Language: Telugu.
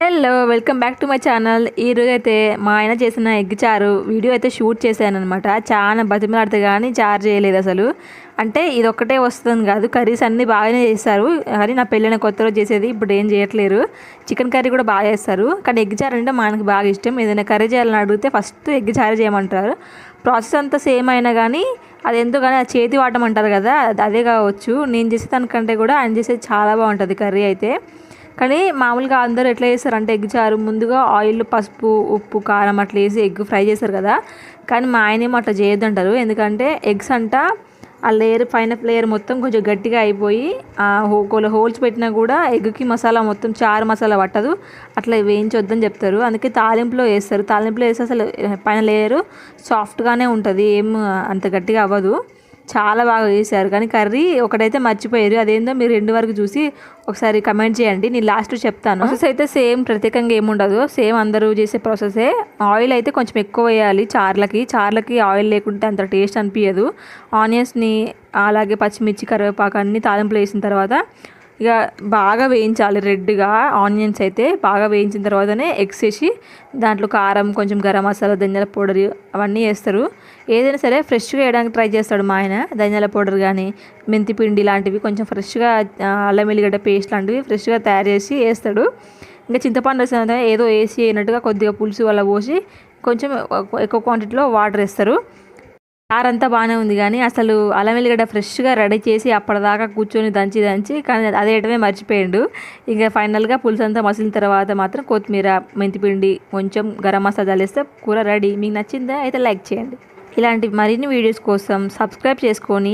Hello welcome back to my channel ఈరోజు అయితే మా ఆయన చేసిన ఎగ్ చారు వీడియో అయితే షూట్ చేశాను అనమాట చాలా బతిమలాడితే కానీ చారు చేయలేదు అసలు. అంటే ఇది ఒక్కటే వస్తుంది కాదు కర్రీస్ అన్నీ బాగానే చేస్తారు. కానీ నా పెళ్ళైన కొత్త రోజు చేసేది ఇప్పుడు ఏం చేయట్లేరు. చికెన్ కర్రీ కూడా బాగా చేస్తారు. కానీ ఎగ్ చారు అంటే మా బాగా ఇష్టం. ఏదైనా కర్రీ చేయాలని అడిగితే ఫస్ట్ ఎగ్ చారు చేయమంటారు. ప్రాసెస్ అంతా సేమ్ అయినా కానీ అది ఎందుకు కానీ అది చేతి వాటం అంటారు కదా అది అదే కావచ్చు. నేను చేసే దానికంటే కూడా ఆయన చేసేది చాలా బాగుంటుంది కర్రీ అయితే. కానీ మామూలుగా అందరూ ఎట్లా చేస్తారు అంటే ఎగ్ చారు ముందుగా ఆయిల్ పసుపు ఉప్పు కారం అట్లా వేసి ఎగ్ ఫ్రై చేస్తారు కదా. కానీ మా ఆయన ఏమో అట్లా చేయొద్దంటారు. ఎందుకంటే ఎగ్స్ అంట ఆ లేయర్ పైన లేయర్ మొత్తం కొంచెం గట్టిగా అయిపోయి ఆ హో- కొన్ని హోల్స్ పెట్టినా కూడా ఎగ్కి మసాలా మొత్తం చారు మసాలా పట్టదు. అట్లా వేయించొద్దని చెప్తారు. అందుకే తాలింపులో వేస్తారు. తాలింపులో వేస్తే అసలు పైన లేయరు సాఫ్ట్గానే ఉంటుంది. ఏం అంత గట్టిగా అవ్వదు. చాలా బాగా చేశారు. కానీ కర్రీ ఒకటైతే మర్చిపోయారు. అదేందో మీరు రెండు వరకు చూసి ఒకసారి కమెంట్ చేయండి. నేను లాస్ట్ చెప్తాను. ప్రాసెస్ అయితే సేమ్ ప్రత్యేకంగా ఏముండదు సేమ్ అందరూ చేసే ప్రాసెసే ఆయిల్ అయితే కొంచెం ఎక్కువ వేయాలి చార్లకి. చార్లకి ఆయిల్ లేకుంటే అంత టేస్ట్ అనిపించదు ఆనియన్స్ని అలాగే పచ్చిమిర్చి కరివేపాకు అన్ని తాలింపులు వేసిన తర్వాత ఇక బాగా వేయించాలి రెడ్గా ఆనియన్స్ అయితే బాగా వేయించిన తర్వాతనే ఎగ్స్ వేసి దాంట్లో కారం కొంచెం గరం మసాలా ధనియాల పౌడర్ అవన్నీ వేస్తారు. ఏదైనా సరే ఫ్రెష్గా వేయడానికి ట్రై చేస్తాడు మా ఆయన. ధనియాల పౌడర్ కానీ మెంతి పిండి లాంటివి కొంచెం ఫ్రెష్గా అల్లం వెల్లిగడ్డ పేస్ట్ లాంటివి ఫ్రెష్గా తయారు చేసి వేస్తాడు. ఇంకా చింతపండు వేసిన ఏదో వేసి అయినట్టుగా కొద్దిగా పులుసు వల్ల పోసి కొంచెం ఎక్కువ క్వాంటిటీలో వాటర్ వేస్తారు. అంతా బాగానే ఉంది కానీ అసలు అల్లం వెల్లిగడ్డ ఫ్రెష్గా రెడీ చేసి అప్పటిదాకా కూర్చొని దంచి దంచి కానీ అది వేయడమే మర్చిపోయిండు. ఇంకా ఫైనల్గా పులుసు అంతా మసిలిన తర్వాత మాత్రం కొత్తిమీర మెంతిపిండి కొంచెం గరం మసాలా వేస్తే కూర రెడీ. మీకు నచ్చిందా అయితే లైక్ చేయండి. ఇలాంటి మరిన్ని వీడియోస్ కోసం సబ్స్క్రైబ్ చేసుకొని